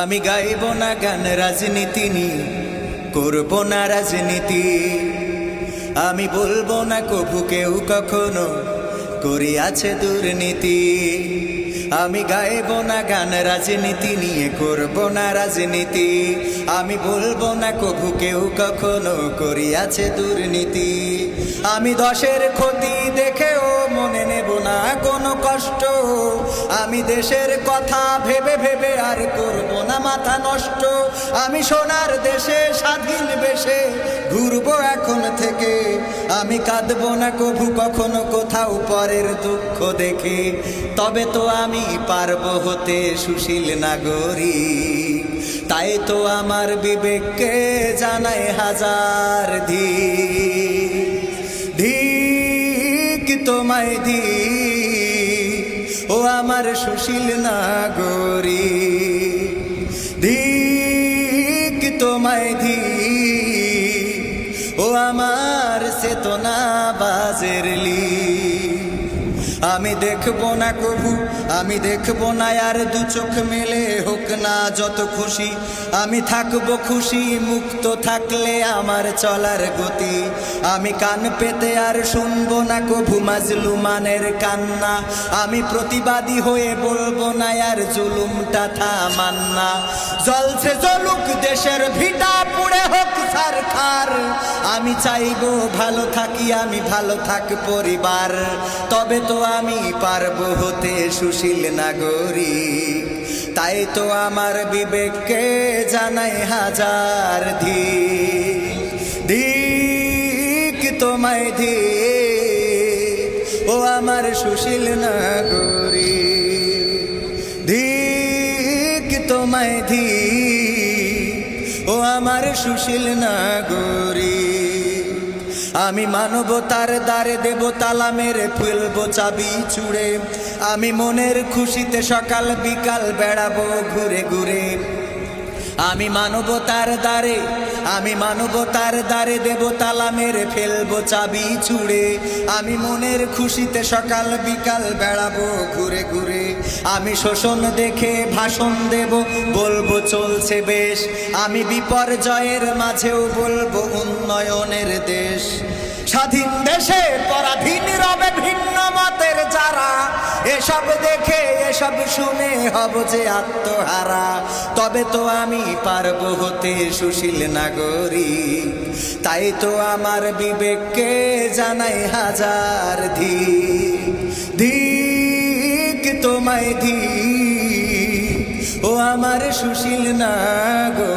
আমি গাইব না গান রাজনীতি নিয়ে, করব না রাজনীতি। আমি বলব না কভু কেউ কখনো করিয়াছে দুর্নীতি। আমি গাইব না গান রাজনীতি নিয়ে, করব না রাজনীতি। আমি বলব না কভু কেউ কখনো করিয়াছে দুর্নীতি। আমি দশের ক্ষতি দেখেও মনে না কোনো কষ্ট। আমি দেশের কথা ভেবে ভেবে আর করব না মাথা নষ্ট। আমি সোনার দেশে, স্বাধীন বেশে ঘুরবো এখন থেকে। আমি কাঁদবো না কভু কখনো কোথাও পরের দুঃখ দেখে। তবে তো আমি পারব হতে সুশীল নাগরিক। তাই তো আমার বিবেককে জানায় হাজার ধিক। ধিক তোমায় ও আমার সুশীল নাগরী ধিক তোমায় ধি ও আমার চেতনা বাজের লি আমি দেখব না কভু আমি দেখব না আর দু চোখ মেলে হোক না যত খুশি। আমি থাকব খুশি, মুক্ত থাকলে আমার চলার গতি। আমি কান পেতে আর শুনব না কভু মাজলুমানের কান্না। আমি প্রতিবাদী হয়ে বলব না আর জুলুমটা থামান না। জলছে জলুক দেশের ভিটা, পুড়ে হোক সারখার আমি চাইব ভালো থাকি, আমি ভালো থাক পরিবার। তবে তো আমি পারব হতে সুশীল নাগরিক। তাই তো আমার বিবেককে জানাই হাজার ধিক ধিক তোমায় ধিক ও আমার সুশীল নাগরিক। ধিক তোমায় ধিক ও আমার সুশীল নাগরিক। আমি মানবতার দ্বারে দেব তালা মেরে ফেলব চাবি চুড়ে। আমি মনের খুশিতে সকাল বিকাল বেড়াবো ঘুরে ঘুরে। আমি মানবতার দ্বারে, আমি মানবতার দ্বারে দেব তালা মেরে ফেলব চাবি চুড়ে আমি মনের খুশিতে সকাল বিকাল বেড়াবো ঘুরে ঘুরে। আমি শোষণ দেখে ভাষণ দেব, বলব চলছে বেশ। আমি বিপর্যয়ের মাঝেও বলব উন্নয়নের দেশ। স্বাধীন দেশে পরাধীন রবে ভিন্ন মতের যারা। এসব দেখে এসব শুনে হব যে আত্মহারা। তবে তো আমি পারব হতে সুশীল নাগরিক। তাই তো আমার বিবেককে জানাই হাজার ধিক ধিক তোমায় ধিক ও আমার সুশীল নাগরিক।